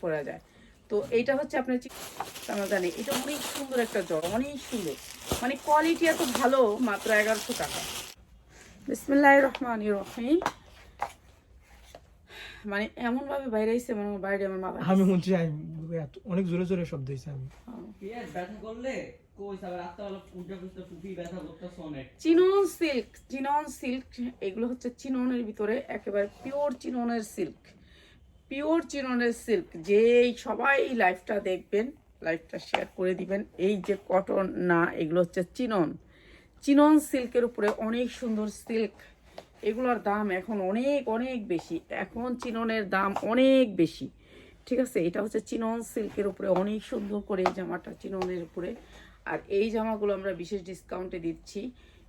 পরা যায়। তো এইটা হচ্ছে আপনার আমরা জানি এটা অনেক সুন্দর একটা জ্বর অনেক সুন্দর। মানে কোয়ালিটি এত ভালো মাত্র এগারোশো টাকা। বিসমিল্লাহ রহমান রহিম। মানে এমন ভাবে বাইরে আইসে মানে আমার বাইরে আমার মাথা আমি শুনছি আমি এত- অনেক জোরে জোরে শব্দ হয়েছে আমি। ব্যথা করলে চিনন সিল্ক চিনন সিল্ক এগুলো হচ্ছে চিননের ভিতরে একেবারে পিওর চিননের সিল্ক। পিওর চিননের সিল্ক যে সবাই লাইফটা দেখবেন, লাইফটা শেয়ার করে দিবেন। এই যে কটন, না, এগুলো হচ্ছে চিনন। চিনন সিল্কের উপরে অনেক সুন্দর সিল্ক। এগুলোর দাম এখন অনেক অনেক বেশি। এখন চিননের দাম অনেক বেশি। ঠিক আছে? এটা হচ্ছে চিনন সিল্কের উপরে অনেক সুন্দর করে এই জামাটা চিননের উপরে। আর এই জামাগুলো আমরা বিশেষ ডিসকাউন্টে দিচ্ছি।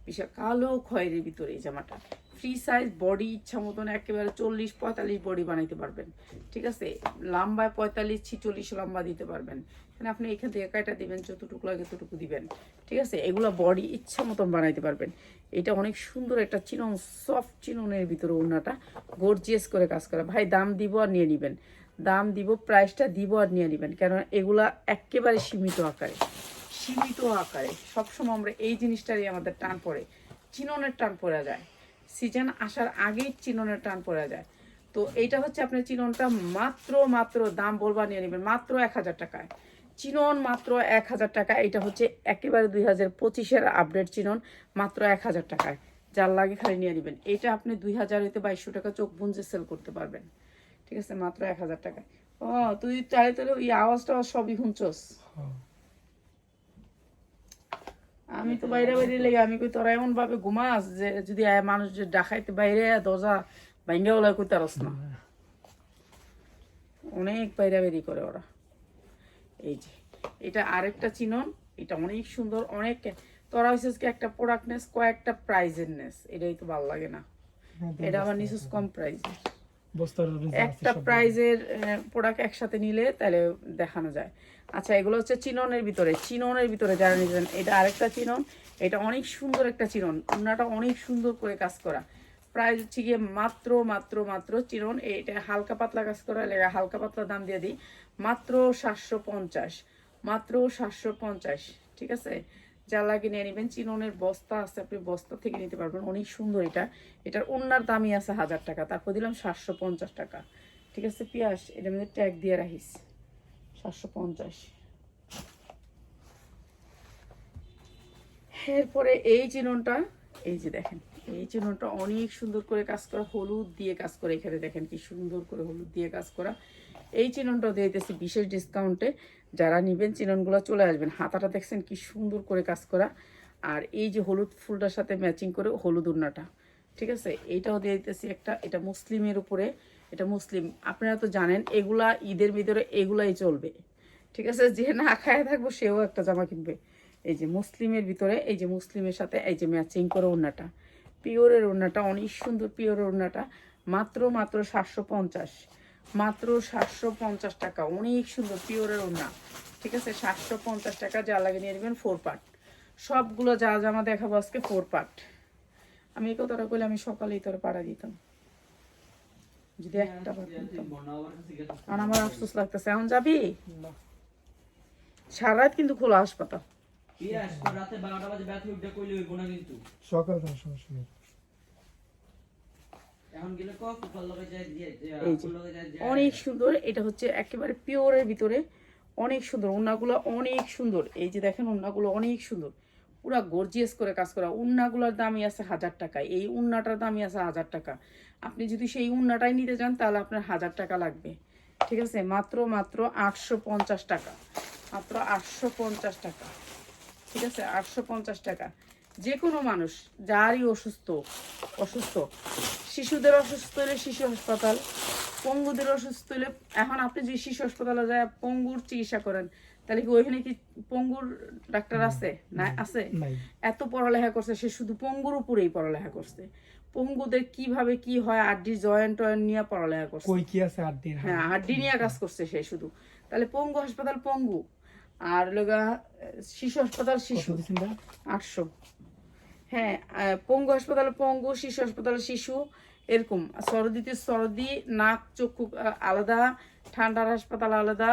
বিশাল কালো খয়েরির ভিতরে এই জামাটা। ফ্রি সাইজ বডি ইচ্ছা মতন একেবারে চল্লিশ, পঁয়তাল্লিশ বডি বানাইতে পারবেন। ঠিক আছে? লম্বায় পঁয়তাল্লিশ, ছিচল্লিশ লম্বা দিতে পারবেন। মানে আপনি এখান থেকে কাটা দিবেন? যতটুকু লাগে ততটুকু দিবেন। ঠিক আছে? এগুলো বডি ইচ্ছা মতন বানাইতে পারবেন। এটা অনেক সুন্দর একটা চিনন সফট চিননের ভিতরে ওড়নাটা গর্জিয়াস করে কাজ করা। ভাই, দাম দিব আর নিয়ে নেবেন। দাম দিব প্রাইসটা দিব আর নিয়ে নেবেন। কেন এগুলা একেবারে সীমিত আকারে। সীমিত আকারে। সবসময় আমরা এই জিনিসটারই আমাদের টান পড়ে। চিননের টান পড়া যায়। সিজন আসার আগেই চিননের টান পড়া যায়। তো এইটা হচ্ছে আপনার চিননটা মাত্র মাত্র দাম বলবা নিয়ে নেবেন, মাত্র এক হাজার টাকায়। চিনন মাত্র এক হাজার টাকা এটা হচ্ছে একেবারে দুই হাজার পঁচিশের আপডেট চিনন, মাত্র এক হাজার টাকায়। যার লাগে খালি নিয়ে নেবেন। এটা আপনি দুই হাজার হইতে বাইশশো টাকা চোখ বুঞ্জে সেল করতে পারবেন। ঠিক আছে? মাত্র এক হাজার টাকায়। ও, তুই চাই তাহলে ওই আওয়াজটা সবই হ্যাঁ। আমি তো বাইরে বাইরে লেগে আমি কই তোরা এমন ভাবে ঘুমাস যে যদি মানুষ যে ডাকাইতে বাইরে দরজা ভাঙ্গা ওলা কই তারস না। অনেক বাইরে বেরি করে ওরা। এই যে এটা আরেকটা চিনন এটা অনেক সুন্দর অনেক তোরা হইছিস কি একটা প্রোডাক্টনেস কয়েকটা প্রাইজের নেস এটাই তো ভালো লাগে না। এটা আবার নিছিস কম প্রাইজের একটা প্রাইজের প্রোডাক্ট একসাথে নিলে তাহলে দেখানো যায়। আচ্ছা এগুলো হচ্ছে চিননের ভিতরে। চিননের ভিতরে যারা নিয়েছেন এটা আরেকটা চিনন। এটা অনেক সুন্দর একটা চিনন। ওনাটা অনেক সুন্দর করে কাজ করা। প্রাইস হচ্ছে গিয়ে মাত্র মাত্র মাত্র চিনন। এটা হালকা পাতলা কাজ করা লেগা হালকা পাতলা দাম দিয়ে দিই। মাত্র সাতশো পঞ্চাশ। মাত্র সাতশো পঞ্চাশ ঠিক আছে? যা লাগে নিয়ে নেবেন চিননের বস্তা আছে, আপনি বস্তা থেকে নিতে পারবেন, অনেক সুন্দর এটা। এটার অন্যার দামই আছে হাজার টাকা, তারপর দিলাম সাতশো পঞ্চাশ টাকা। ঠিক আছে পিয়াস এটা মধ্যে ট্যাগ দিয়ে রাখিস। সাতশো পঞ্চাশ। এরপরে এই চিননটা এই যে দেখেন, এই চিননটা অনেক সুন্দর করে কাজ করা, হলুদ দিয়ে কাজ করে, এখানে দেখেন কি সুন্দর করে হলুদ দিয়ে কাজ করা। এই দিয়ে দিতেছি বিশেষ ডিসকাউন্টে যারা নিবেন চিননগুলো চলে আসবেন। হাতাটা দেখছেন কি সুন্দর করে কাজ করা। আর এই যে হলুদ ফুলটার সাথে ম্যাচিং করে হলুদ উন্নাটা ঠিক আছে? এইটাও দিয়ে দিতেছি একটা, এটা মুসলিমের উপরে, এটা মুসলিম। আপনারা তো জানেন, এগুলা ঈদের ভিতরে এগুলাই চলবে, ঠিক আছে? যে না খায় থাকব, সেও একটা জামা কিনবে। এই যে মুসলিমের ভিতরে, এই যে মুসলিমের সাথে এই যে ম্যাচিং করে ওড়নাটা, পিওরের ওড়নাটা অনেক সুন্দর পিওরের ওড়নাটা, মাত্র মাত্র সাতশো পঞ্চাশ। মাত্র সাতশো পঞ্চাশ টাকা। অনেক সুন্দর পিওরের ওড়না। ঠিক আছে? সাতশো পঞ্চাশ টাকা যা লাগে নিয়ে নেবেন ফোর পার্ট সবগুলো যা জামা দেখাবো আজকে ফোর পার্ট আমি এই কথাটা বলে আমি সকালেই তোর পাড়া দিতাম। যদি একটা পার্ট আমার আর আমার আফসোস লাগতেছে। এখন যাবি। সারা রাত কিন্তু খোলা হাসপাতাল। পিয়াজ অনেক সুন্দর এটা হচ্ছে একেবারে পিওরের ভিতরে অনেক সুন্দর উন্নাগুলো অনেক সুন্দর। এই যে দেখেন উন্নাগুলো অনেক সুন্দর। পুরা গর্জিয়াস করে কাজ করা। উন্নাগুলোর দামই আছে হাজার টাকা। এই উন্নাটার দামই আছে হাজার টাকা। আপনি যদি সেই উন্নাটাই নিতে যান তাহলে আপনার হাজার টাকা লাগবে। ঠিক আছে? মাত্র মাত্র আটশো পঞ্চাশ টাকা। মাত্র আটশো পঞ্চাশ টাকা। ঠিক আছে? আটশো পঞ্চাশ টাকা। যে কোনো মানুষ যারই অসুস্থ অসুস্থ শিশুদের অসুস্থ হলে শিশু হাসপাতাল পঙ্গুদের অসুস্থ হলে এখন আপনি যদি শিশু হাসপাতালে যায় পঙ্গুর চিকিৎসা করেন তাহলে কি ওইখানে কি পঙ্গুর ডাক্তার আছে? না আছে? এত পড়ালেখা করছে সে শুধু পঙ্গুর উপরেই পড়ালেখা করছে। পঙ্গুদের কীভাবে কি হয় আড্ডি জয়েন্ট টয়েন্ট নিয়ে পড়ালেখা করছে। কই কি আছে দিন হ্যাঁ হাড্ডি নিয়ে কাজ করছে সে শুধু। তাহলে পঙ্গু হাসপাতাল পঙ্গু আর লগা শিশু হাসপাতাল শিশু? আটশো। হ্যাঁ পঙ্গু হাসপাতালে পঙ্গু শিশু হাসপাতালে শিশু এরকম। সর্দিতে সর্দি নাক চক্ষু আলাদা ঠান্ডার হাসপাতাল আলাদা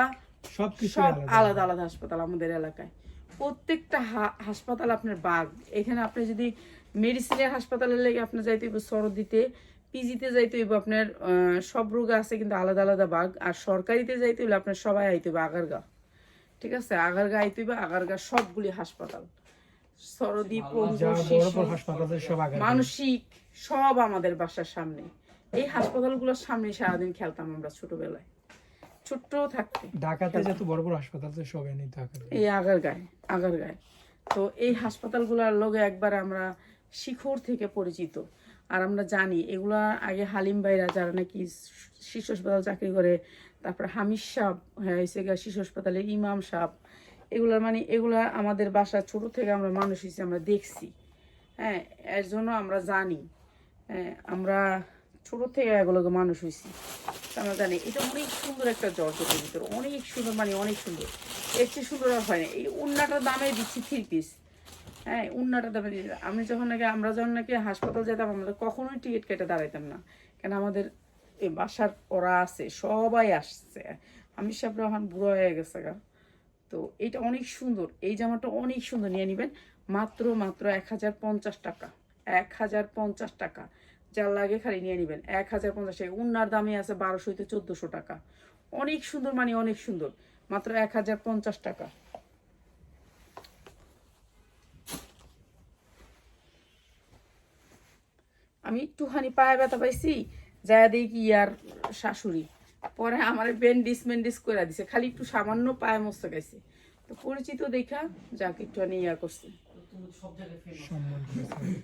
সবকিছু সব আলাদা। আলাদা হাসপাতাল আমাদের এলাকায়। প্রত্যেকটা হাসপাতাল আপনার বাঘ। এখানে আপনি যদি মেডিসিনের হাসপাতালে লেগে আপনার যাইতে হইব সরদিতে পিজিতে যাইতে হইব আপনার সব রোগ আছে কিন্তু আলাদা আলাদা বাঘ। আর সরকারিতে যাইতে হইলে আপনার সবাই আইতে হইব আগারগা ঠিক আছে? আগারগা আইতে হইব আগারগা সবগুলি হাসপাতাল। সরদি পঙ্গু যা বড় শিশু বড় হাসপাতাল আছে সব আগে মানসিক সব আমাদের বাসার সামনে। এই হাসপাতালগুলোর সামনে সারাদিন খেলতাম আমরা ছোটবেলায়। ছোট্ট থাকতে। ঢাকাতে যত বড় বড় হাসপাতাল সব এনে এই আগার গায়ে আগার গায়ে। তো এই হাসপাতালগুলোর লগে একবার আমরা শিখর থেকে পরিচিত। আর আমরা জানি এগুলা আগে হালিম ভাইরা যারা নাকি শিশু হাসপাতাল চাকরি করে তারপরে হামিদ সাহ হ্যাঁ শিশু হাসপাতালের ইমাম সাহ এগুলার মানে এগুলা আমাদের বাসা ছোট থেকে আমরা মানুষ হিসেবে আমরা দেখছি। হ্যাঁ এর জন্য আমরা জানি হ্যাঁ আমরা ছোট থেকে এগুলোকে মানুষ হয়েছি। আমরা জানি, এটা অনেক সুন্দর একটা জর্জেটের ভিতরে, অনেক সুন্দর মানে অনেক সুন্দর। এর চেয়ে সুন্দর আর হয় না। এই উন্নাটার দামে দিচ্ছি থ্রি পিস হ্যাঁ উন্নাটার দামে দিচ্ছি। আমি যখন নাকি, আমরা যখন নাকি হাসপাতাল যেতাম, আমরা কখনোই টিকিট কেটে দাঁড়াইতাম না। কেন আমাদের এই বাসার ওরা আছে, সবাই আসছে। আমি সব এখন বুড়ো হয়ে গেছে গা। তো এটা অনেক সুন্দর। এই জামাটা অনেক সুন্দর নিয়ে নেবেন। মাত্র মাত্র এক হাজার পঞ্চাশ টাকা। এক হাজার পঞ্চাশ টাকা। যার লাগে খালি নিয়ে নেবেন। এক হাজার পঞ্চাশ টাকা। উন্নার দামে আছে বারোশো হইতে চোদ্দোশো টাকা। অনেক সুন্দর মানে অনেক সুন্দর। মাত্র এক হাজার পঞ্চাশ টাকা। আমি একটুখানি পায়ে ব্যথা পাইছি, যায় দেখি ইয়ার শাশুড়ি। পরে আমার ব্যান্ডিস ম্যান্ডিস করে দিছে খালি একটু সামান্য পায়ে মস্ত গেছে তো পরিচিত দেখা যাকে একটু ইয়া করছে।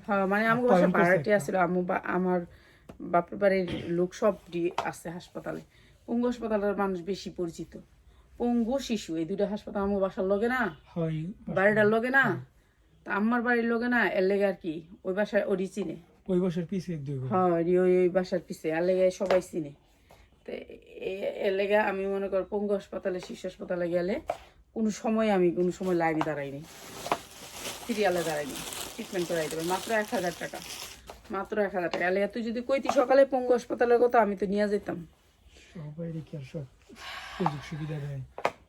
হ্যাঁ মানে আমার বাসা ভাড়াটি আসছিল আমু বা আমার বাপের বাড়ির লোক সব আছে হাসপাতালে। পঙ্গু হাসপাতালের মানুষ বেশি পরিচিত। পঙ্গু শিশু এই দুইটা হাসপাতাল আমার বাসার লগে না? বাড়িটার লগে। না? তা আমার বাড়ির লগে না? এর লেগে আর কি ওই বাসায় ওরই চিনে। ওই বাসার গো। হ্যাঁ ওই বাসার পিছে এর লেগে সবাই চিনে। তো এর লেগে আমি মনে কর পঙ্গু হাসপাতালে শিশু হাসপাতালে গেলে কোনো সময় আমি কোনো সময় লাইনে দাঁড়াইনি। সিরিয়ালে দাঁড়াইনি। ট্রিটমেন্ট করাই দেবে। মাত্র এক হাজার টাকা। মাত্র এক হাজার টাকা। এলে তুই যদি কইতি সকালে পঙ্গু হাসপাতালের কথা আমি তো নিয়ে যেতাম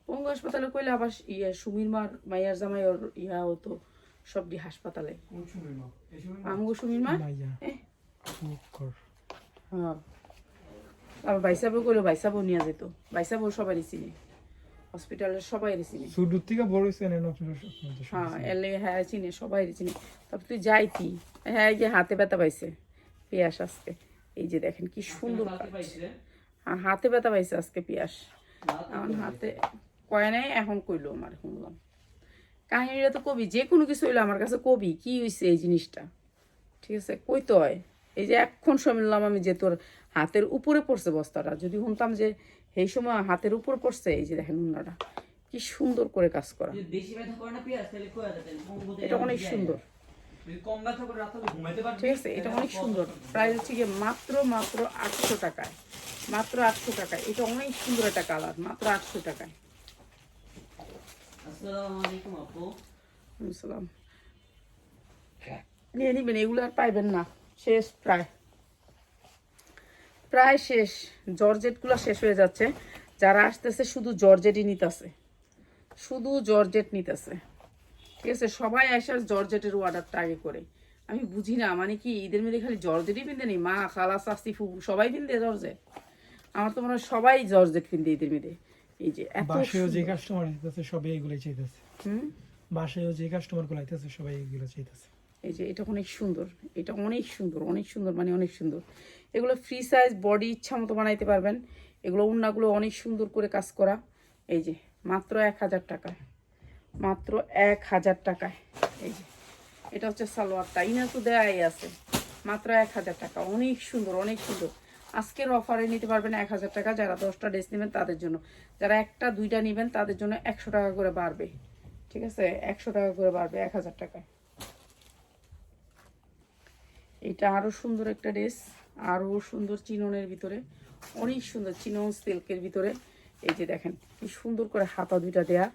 পঙ্গু হাসপাতালে কইলে আবার ইয়ে সুমির মার মাইয়ার জামাই ওর ইয়া হতো সবটি হাসপাতালে। আমগো সুমির মা? হ্যাঁ। আবার বাইসাবও কইলো বাইসাবও নিয়ে যেত। বাইসাবও সবাই চিনে হসপিটালের সবাই চিনে সুদূর থেকে বড় হয়েছে হ্যাঁ এর লেগে হ্যাঁ চিনে সবাই চিনে। তারপর তুই যাইতি হ্যাঁ এই যে হাতে ব্যথা পাইছে। পিয়াস আজকে। এই যে দেখেন কি সুন্দর হ্যাঁ, হাতে ব্যথা পাইছে আজকে পিয়াস। আমার হাতে কয় নাই এখন কইলো আমার শুনলাম। কাহিনীটা তো কবি যে কোনো কিছু হইল আমার কাছে কবি কি হয়েছে এই জিনিসটা? ঠিক আছে কইতে হয়। এই যে এখন শুনলাম আমি যে তোর হাতের উপরে পড়ছে বস্তাটা। যদি শুনতাম যে সেই সময় হাতের উপর পড়ছে এই যে দেখেন উন্নাটা কি সুন্দর করে কাজ করা। এটা অনেক সুন্দর। ঠিক আছে এটা অনেক সুন্দর। প্রাইস হচ্ছে গিয়ে মাত্র মাত্র আটশো টাকায়। মাত্র আটশো টাকায়। এটা অনেক সুন্দর একটা কালার মাত্র আটশো টাকায়। নিয়ে নিবেন এগুলো আর পাইবেন না। শেষ প্রায়। প্রায় শেষ জর্জেটগুলো শেষ হয়ে যাচ্ছে। যারা আসতেছে শুধু জর্জেটই নিতেছে। শুধু জর্জেট নিতেছে। ঠিক আছে সবাই আসার জর্জেটের অর্ডারটা আগে করে। আমি বুঝি না মানে কি ঈদের মেয়েদের খালি জর্জেটই পিনতে নেই? মা খালা শাস্তি ফুবু সবাই পিনতে জর্জেট? আমার তো মনে হয় সবাই জর্জেট পিনতে ঈদের মেয়েদের এই যে এত বাসায়ও যে কাস্টমার সবাই এগুলো চাইতেছে। হুম? বাসায়ও যে কাস্টমারগুলো আইতেছে সবাই এগুলো চাইতেছে। এই যে এটা অনেক সুন্দর, এটা অনেক সুন্দর অনেক সুন্দর মানে অনেক সুন্দর। এগুলো ফ্রি সাইজ বডি ইচ্ছা মতো বানাইতে পারবেন। এগুলো উন্নাগুলো অনেক সুন্দর করে কাজ করা। এই যে, মাত্র এক হাজার টাকায়, মাত্র এক হাজার টাকায়। এই যে, এটা হচ্ছে সালোয়ারটা ইনা তো দেয়াই আছে। মাত্র এক হাজার টাকা, অনেক সুন্দর অনেক সুন্দর। আজকের অফারে নিতে পারবেন এক হাজার টাকা, যারা দশটা ড্রেস নেবেন তাদের জন্য। যারা একটা, দুইটা নেবেন তাদের জন্য একশো টাকা করে বাড়বে। ঠিক আছে? একশো টাকা করে বাড়বে এক হাজার টাকায়। এটা আরও সুন্দর একটা ড্রেস, আরও সুন্দর চিননের ভিতরে, অনেক সুন্দর চিনন সিল্কের ভিতরে। এই যে দেখেন, কি সুন্দর করে হাতা দুইটা দেয়া।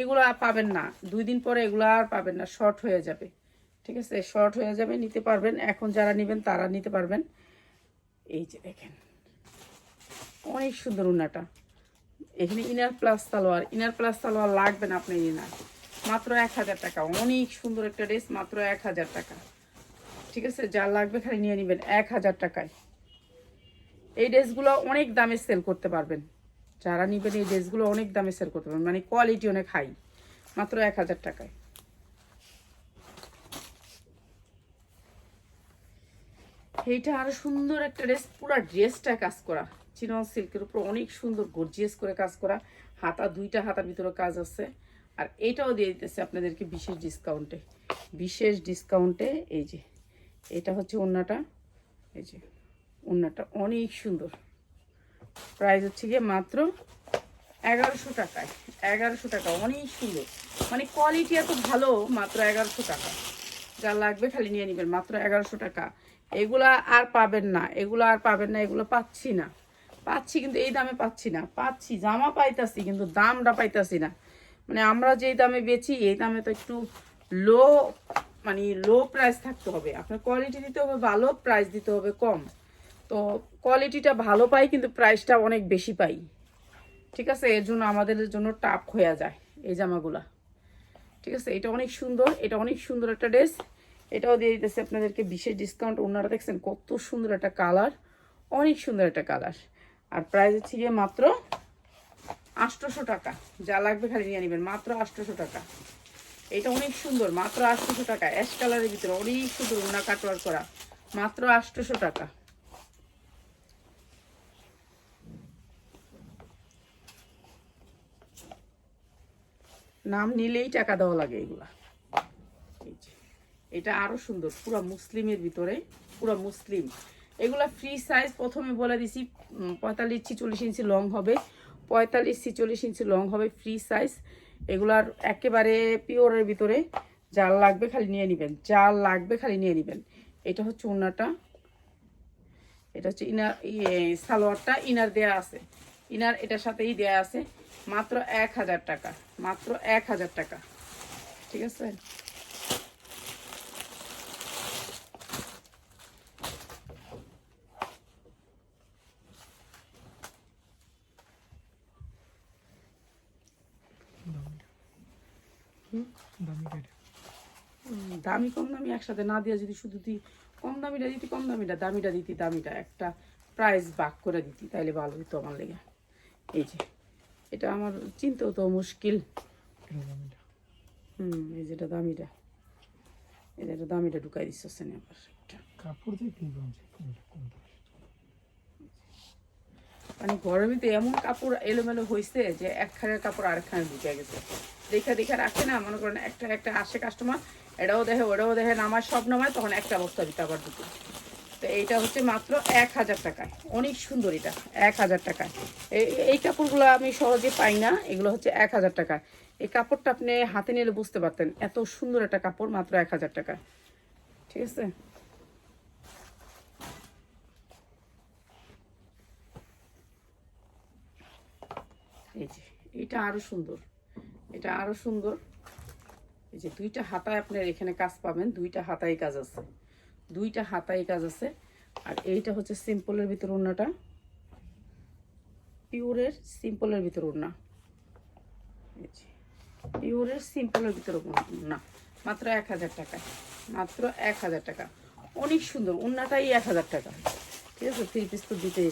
এগুলো আর পাবেন না, দুই দিন পরে এগুলো আর পাবেন না, শর্ট হয়ে যাবে। ঠিক আছে, শর্ট হয়ে যাবে, নিতে পারবেন। এখন যারা নেবেন তারা নিতে পারবেন। এই যে দেখেন, অনেক সুন্দর উন্নাটা। এখানে inner plus salwar, inner plus salwar লাগবে না ইনার। মাত্র এক হাজার টাকা, অনেক সুন্দর একটা ড্রেস, মাত্র এক হাজার টাকা। ঠিক আছে? যা লাগবে খালি নিয়ে নেবেন, এক হাজার টাকায়। এই ড্রেসগুলো অনেক দামে সেল করতে পারবেন। যারা নেবেন এই ড্রেসগুলো অনেক দামে সেল করতে পারবেন। মানে কোয়ালিটি অনেক হাই মাত্র এক হাজার টাকায়। এইটা আরও সুন্দর একটা ড্রেস, পুরো ড্রেসটা কাজ করা। চিনন সিল্কের উপর অনেক সুন্দর গর্জিয়াস করে কাজ করা। হাতা, দুইটা হাতার ভিতরে কাজ আছে। আর এটাও দিয়ে দিতেছে আপনাদেরকে বিশেষ ডিসকাউন্টে বিশেষ ডিসকাউন্টে এই যে এটা হচ্ছে ওন্নাটা এই যে ওন্নাটা অনেক সুন্দর। প্রাইস হচ্ছে গিয়ে মাত্র এগারোশো টাকায়, এগারোশো টাকা, অনেক সুন্দর। মানে কোয়ালিটি এত ভালো, মাত্র এগারোশো টাকা। যা লাগবে খালি নিয়ে নেবেন, মাত্র এগারোশো টাকা। এগুলা আর পাবেন না, এগুলো আর পাবেন না, এগুলো পাচ্ছি না। পাচ্ছি কিন্তু এই দামে পাচ্ছি না, পাচ্ছি। জামা পাইতাছি কিন্তু দামটা পাইতাছি না। মানে আমরা যেই দামে বেচি, এই দামে তো একটু লো মানে লো প্রাইস থাকতে হবে। আপনার কোয়ালিটি দিতে হবে ভালো প্রাইস দিতে হবে কম। তো কোয়ালিটিটা ভালো পাই, কিন্তু প্রাইসটা অনেক বেশি পাই। ঠিক আছে? এর জন্য আমাদের জন্য টাফ হয়ে যায় এই জামাগুলা। ঠিক আছে? এটা অনেক সুন্দর, এটা অনেক সুন্দর একটা ড্রেস এটাও দিয়ে দিতেছে আপনাদেরকে বিশেষ ডিসকাউন্ট ওনারা দেখছেন কত সুন্দর একটা কালার অনেক সুন্দর একটা কালার আর প্রাইস হচ্ছে গিয়ে মাত্র আটশোশো টাকা। যা লাগবে খালি নিয়ে নেবেন, মাত্র আটশোশো টাকা। এটা অনেক সুন্দর, মাত্র আটশোশো টাকা। অ্যাশ কালারের ভিতরে অনেক সুন্দর ওনা কাটওয়ার করা। মাত্র আটশোশো টাকা। নাম নিলেই টাকা দেওয়া লাগে এগুলা। এটা আরও সুন্দর, পুরো মুসলিমের ভিতরে, পুরো মুসলিম। এগুলা ফ্রি সাইজ প্রথমে বলে দিছি পঁয়তাল্লিশ ছিচল্লিশ ইঞ্চি লং হবে। পঁয়তাল্লিশ ছিচল্লিশ ইঞ্চি লং হবে ফ্রি সাইজ এগুলার একেবারে পিওরের ভিতরে জাল লাগবে, খালি নিয়ে নেবেন। জাল লাগবে, খালি নিয়ে নেবেন। এটা হচ্ছে উনারটা এটা হচ্ছে ইনার ইয়ে সালোয়ারটা ইনার দেয়া আছে। ইনার এটার সাথেই দেয়া আছে। মাত্র এক হাজার টাকা। মাত্র এক হাজার টাকা। ঠিক আছে? দামি কম দামি একসাথে না দিয়ে যদি শুধু দিই কম দামিটা দিতি কম দামিটা দামিটা দিতি দামিটা একটা প্রাইস বাক করে দিতি তাইলে ভালো হতো আমার লেগে। এই যে এটা আমার চিনতেও তো মুশকিল। হুম এই যেটা দামিটা। এই যেটা দামিটা ঢুকাই দিচ্ছে আবার একটা। কাপড় কোনটা মানে গরমে তো এমন কাপড় এলোমেলো হয়েছে যে একখানের কাপড় আরেকখানে ঢুকে গেছে। দেখা দেখা রাখে না, মনে করেন একটা একটা আসে কাস্টমার এটাও দেখে, ওটাও দেখে, নামায়, সব নামায়, তখন একটা বস্তা দিতে আবার দুটো তো এইটা হচ্ছে মাত্র এক হাজার টাকায়। অনেক সুন্দর এটা, এক হাজার টাকায়। এই কাপড়গুলো আমি সহজে পাই না, এগুলো হচ্ছে এক হাজার টাকা এই কাপড়টা আপনি হাতে নিলে বুঝতে পারতেন, এত সুন্দর একটা কাপড় মাত্র এক হাজার টাকা ঠিক আছে? এই যে এটা আরও সুন্দর। এটা আরও সুন্দর। এই যে, দুইটা হাতায় আপনার এখানে কাজ পাবেন, দুইটা হাতায় কাজ আছে। দুইটা হাতায় কাজ আছে। আর এইটা হচ্ছে সিম্পলের ভিতর ওড়নাটা। পিওরের সিম্পলের ভিতর ওড়না। পিওরের সিম্পলের ভিতর ওড়না। মাত্র এক হাজার টাকা। মাত্র এক হাজার টাকা। অনেক সুন্দর। ওড়নাটাই এক হাজার টাকা। ঠিক আছে? থ্রি পিস তো দিতে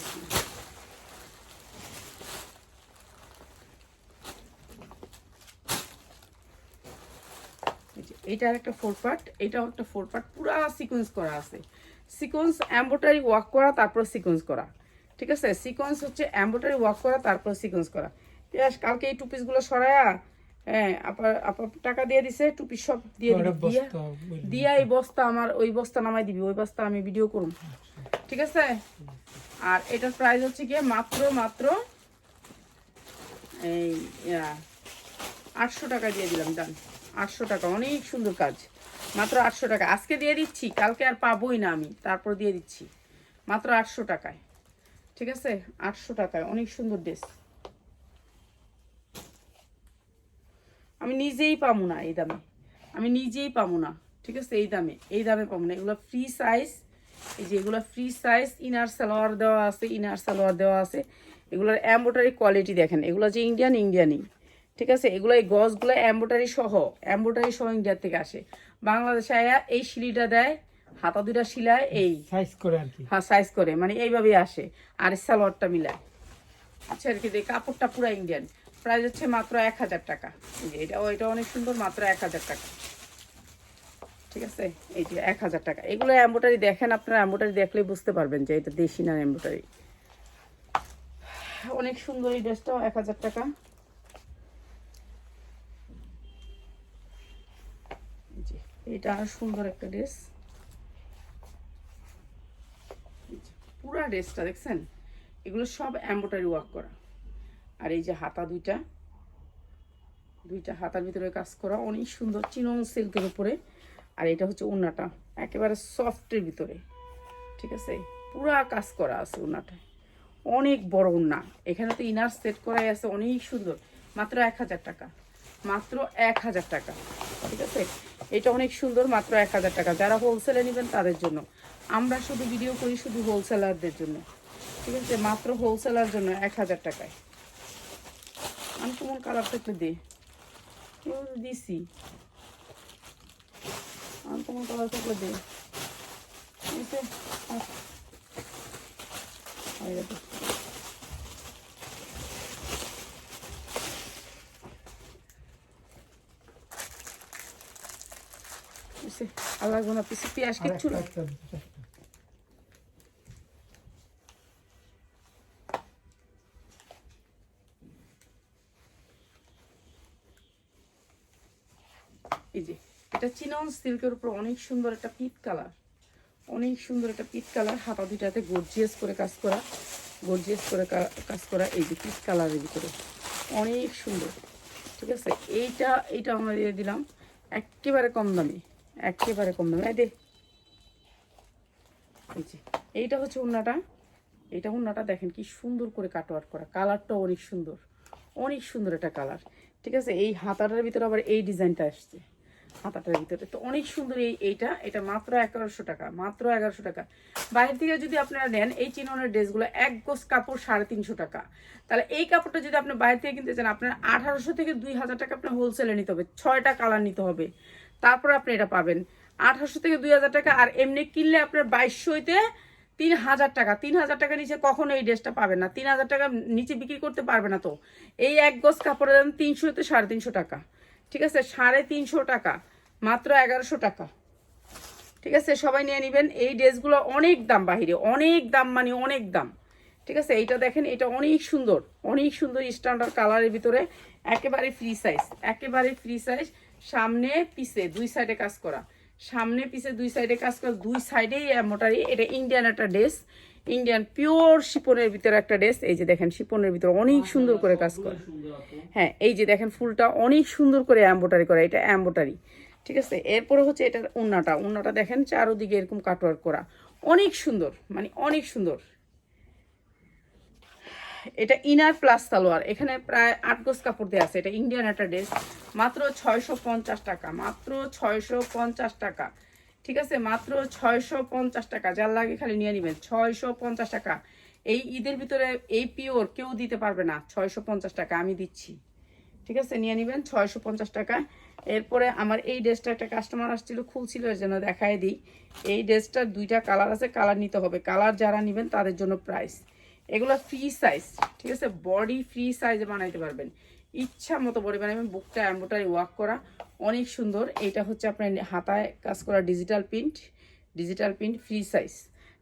এইটার একটা ফোর পার্ট এটাও একটা ফোর পার্ট পুরা সিকোয়েন্স করা আছে। সিকোয়েন্স এম্বোটারি ওয়ার্ক করা তারপর সিকোয়েন্স করা। ঠিক আছে? সিকোয়েন্স হচ্ছে এম্বোটারি ওয়ার্ক করা তারপর সিকোয়েন্স করা। পিয়াস কালকে এই টু পিসগুলো সরায়া হ্যাঁ আপার আপার টাকা দিয়ে দিছে টু পিস সব দিয়ে দিবি। দিয়া দিয়া এই বস্তা আমার ওই বস্তা নামাই দিবি ওই বস্তা আমি ভিডিও করুন ঠিক আছে? আর এটার প্রাইস হচ্ছে গিয়ে মাত্র মাত্র এই আটশো টাকা দিয়ে দিলাম ডান আটশো টাকা, অনেক সুন্দর কাজ। মাত্র আটশো টাকা। আজকে দিয়ে দিচ্ছি, কালকে আর পাবোই না আমি। তারপর দিয়ে দিচ্ছি। মাত্র আটশো টাকায়। ঠিক আছে? আটশো টাকায়। অনেক সুন্দর ড্রেস। আমি নিজেই পাবো না এই দামে। আমি নিজেই পাবো না। ঠিক আছে? এই দামে। এই দামে পাবো না। এগুলো ফ্রি সাইজ এই যে এগুলো ফ্রি সাইজ ইনার সালোয়ার দেওয়া আছে ইনার সালোয়ার দেওয়া আছে। এগুলোর অ্যাম্বোটারি কোয়ালিটি দেখেন। এগুলো যে ইন্ডিয়ান ইন্ডিয়ানই ঠিক আছে? এগুলো এই গজগুলো অ্যাম্বোটারি সহ অ্যাম্বোটারি সহ ইন্ডিয়ার থেকে আসে। বাংলাদেশে আয়া এই শিলিটা দেয় হাতা দুটা শিলায় এই। সাইজ করে আর কি। হ্যাঁ সাইজ করে মানে এইভাবেই আসে। আর সালোয়ারটা মিলায়। আচ্ছা আর কি কাপড়টা পুরো ইন্ডিয়ান প্রাইস হচ্ছে মাত্র এক হাজার টাকা। এটা এটা অনেক সুন্দর মাত্র এক হাজার টাকা। ঠিক আছে? এই যে এক হাজার টাকা। এগুলো এম্বোটারি দেখেন আপনারা এম্বোটারি দেখলেই বুঝতে পারবেন যে এটা দেশি না এম্বোটারি অনেক সুন্দর এই ড্রেসটাও এক হাজার টাকা এই যে, এটা সুন্দর একটা ড্রেস পুরা ড্রেসটা দেখছেন? এগুলো সব এম্বোটারি ওয়ার্ক করা। আর এই যে হাতা দুইটা দুইটা হাতার ভিতরে কাজ করা, অনেক সুন্দর চিনন সিল্কের উপরে। আর এটা হচ্ছে উন্নাটা একেবারে সফটের ভিতরে। ঠিক আছে? পুরা কাজ করা আছে উন্নাটায় অনেক বড় উন্না এখানে তো ইনার সেট করাই আছে, অনেক সুন্দর। মাত্র এক হাজার টাকা। মাত্র এক হাজার টাকা। ঠিক আছে? এটা অনেক সুন্দর, মাত্র এক হাজার টাকা। যারা হোলসেলে নেবেন তাদের জন্য। আমরা শুধু ভিডিও করি শুধু হোলসেলারদের জন্য। ঠিক আছে? মাত্র হোলসেলার জন্য এক হাজার টাকায়। আমি কেমন কালারটা একটু দে। দিছি। আমি কেমন কালার থাকলে দে। দিছে? আহ। হয়ে গেছে। দিছে। আর লাগবে না পিসি পেঁয়াজ কিচ্ছু। এই যে এটা চিনন সিল্কের উপর অনেক সুন্দর একটা পিট কালার। অনেক সুন্দর একটা পিট কালার হাতা দুইটাতে গর্জিয়াস করে কাজ করা গর্জিয়াস করে কাজ করা এই যে পিট কালারের ভিতরে। অনেক সুন্দর ঠিক আছে? এইটা এইটা আমরা দিয়ে দিলাম একেবারে কম দামি। একেবারে কম দামি। দে। এই এইটা হচ্ছে উন্নাটা। এইটা উন্নাটা দেখেন কি সুন্দর করে কাটওয়ার্ক করা। কালারটাও অনেক সুন্দর। অনেক সুন্দর একটা কালার ঠিক আছে? এই হাতাটার ভিতরে আবার এই ডিজাইনটা আসছে। হাতাটার ভিতরে। তো অনেক সুন্দর এই এইটা। এটা মাত্র এগারোশো টাকা, মাত্র এগারোশো টাকা। বাইরে থেকে যদি আপনারা নেন, এই চিননের ড্রেসগুলো এক গোস কাপড় সাড়ে তিনশো টাকা। তাহলে এই কাপড়টা যদি আপনি বাইরে থেকে কিনতে চান, আপনার আঠারোশো থেকে দুই হাজার টাকা আপনার হোলসেলে নিতে হবে। ছয়টা কালার নিতে হবে। তারপর আপনি এটা পাবেন। আঠারোশো থেকে দুই হাজার টাকা, আর এমনি কিনলে আপনার বাইশশোতে তিন হাজার টাকা। তিন হাজার টাকা নিচে কখনো এই ড্রেসটা পাবেন না। তিন হাজার টাকা নিচে বিক্রি করতে পারবে না তো। এই এক গজ কাপড়ের দাম তিনশোতে সাড়ে তিনশো টাকা। ঠিক আছে? সাড়ে তিনশো টাকা। মাত্র এগারোশো টাকা। ঠিক আছে? সবাই নিয়ে নেবেন। এই ড্রেসগুলো অনেক দাম বাহিরে। অনেক দাম মানে অনেক দাম। ঠিক আছে? এইটা দেখেন, এটা অনেক সুন্দর। অনেক সুন্দর স্ট্যান্ডার্ড কালারের ভিতরে একেবারে ফ্রি সাইজ একেবারে ফ্রি সাইজ সামনে পিছে দুই সাইডে কাজ করা। সামনে পিছে দুই সাইডে কাজ করা দুই সাইডেই মোটারি এটা ইন্ডিয়ান একটা ড্রেস ইন্ডিয়ান পিওর শিপনের ভিতরে একটা ড্রেস এই যে দেখেন শিপনের ভিতরে অনেক সুন্দর করে কাজ করা। হ্যাঁ এই যে দেখেন ফুলটা অনেক সুন্দর করে অ্যাম্বোটারি করা এটা অ্যাম্বোটারি ঠিক আছে? এরপরে হচ্ছে এটার উন্নাটা। উন্নাটা দেখেন চারোদিকে এরকম কাটওয়ার্ক করা। অনেক সুন্দর মানে অনেক সুন্দর। এটা ইনার প্লাস সালোয়ার। এখানে প্রায় আট গোজ কাপড় দেওয়া আছে। এটা ইন্ডিয়ান একটা ড্রেস মাত্র ছয়শো পঞ্চাশ টাকা, মাত্র ছয়শো পঞ্চাশ টাকা। ঠিক আছে? মাত্র ছয়শো পঞ্চাশ টাকা, যার লাগে খালি নিয়ে নেবেন। ছয়শো পঞ্চাশ টাকা। এই ঈদের ভিতরে এই পিওর কেউ দিতে পারবে না, ছয়শো পঞ্চাশ টাকা আমি দিচ্ছি। ঠিক আছে? নিয়ে নেবেন ছয়শো পঞ্চাশ টাকা। এরপরে আমার এই ড্রেসটা একটা কাস্টমার আসছিল, খুলছিল, এর জন্য দেখায় দিই। এই ড্রেসটার দুইটা কালার আছে কালার নিতে হবে। কালার যারা নেবেন তাদের জন্য প্রাইস এগুলো ফ্রি সাইজ ঠিক আছে? বডি ফ্রি সাইজে বানাইতে পারবেন। ইচ্ছা মতো বডি বানাবেন বুকটা এম্বোটারি ওয়ার্ক করা। অনেক সুন্দর। এইটা হচ্ছে আপনার হাতায় কাজ করা digital print digital print free size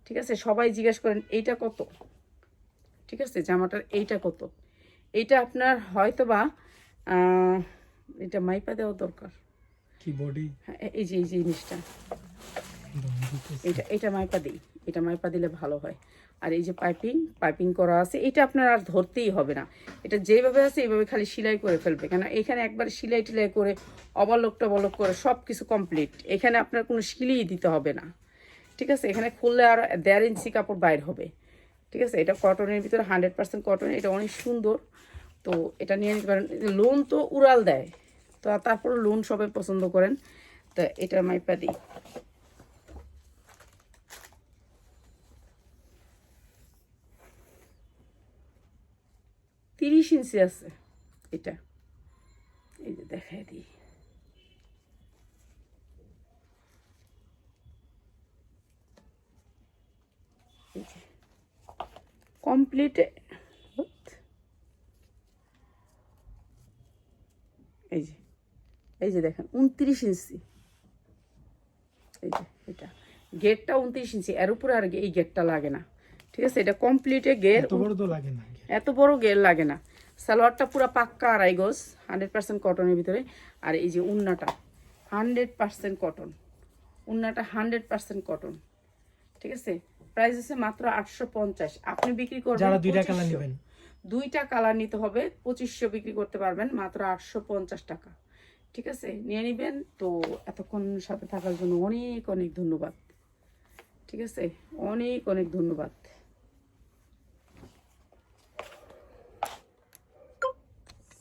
ঠিক আছে? সবাই জিজ্ঞেস করেন এইটা কত? ঠিক আছে? জামাটার এইটা কত? এইটা আপনার হয়তো বা এটা মাইপা দেওয়া দরকার। কি বডি হ্যাঁ, এই যে এই যে জিনিসটা। এটা এটা মাইপা দিই। এটা মাইপা দিলে ভালো হয়। আর এই যে পাইপিং পাইপিং করা আছে, এটা আপনার আর ধরতেই হবে না। এটা যেভাবে আছে, এইভাবে খালি সেলাই করে ফেলবে। কেন, এখানে একবার সেলাই টিলাই করে, অবলোক টবলোক করে সব কিছু কমপ্লিট এখানে আপনার কোনো সিলিই দিতে হবে না। ঠিক আছে? এখানে খুললে আর দেড় ইঞ্চি কাপড় বাইর হবে। ঠিক আছে? এটা কটনের ভিতরে হান্ড্রেড পার্সেন্ট কটন এটা অনেক সুন্দর। তো এটা নিয়ে নিতে পারেন। লোন তো উড়াল দেয়। তো তারপর লোন সবাই পছন্দ করেন। তো এটা মাইপা দিই তিরিশ ইঞ্চি আছে এটা। এই যে দেখাই দিই। কমপ্লিট এই যে এই যে দেখেন, উনত্রিশ ইঞ্চি। এই যে এটা, গেটটা উনত্রিশ ইঞ্চি, এর উপরে আর এই গেটটা লাগে না। ঠিক আছে, এটা কমপ্লিটে এত লাগে না। এত বড় গের লাগে না। সালোয়ারটা পুরো পাক্কা আড়াই গোস হান্ড্রেড পার্সেন্ট কটনের ভিতরে। আর এই যে উন্নাটা হান্ড্রেড পার্সেন্ট কটন উন্নাটা হান্ড্রেড পার্সেন্ট কটন ঠিক আছে? প্রাইস আছে মাত্র আটশো পঞ্চাশ। আপনি বিক্রি করবেন যারা দুইটা কালার নেবেন। দুইটা কালার নিতে হবে পঁচিশশো বিক্রি করতে পারবেন মাত্র আটশো পঞ্চাশ টাকা। ঠিক আছে? নিয়ে নেবেন। তো এতক্ষণ সাথে থাকার জন্য অনেক অনেক ধন্যবাদ। ঠিক আছে? অনেক অনেক ধন্যবাদ।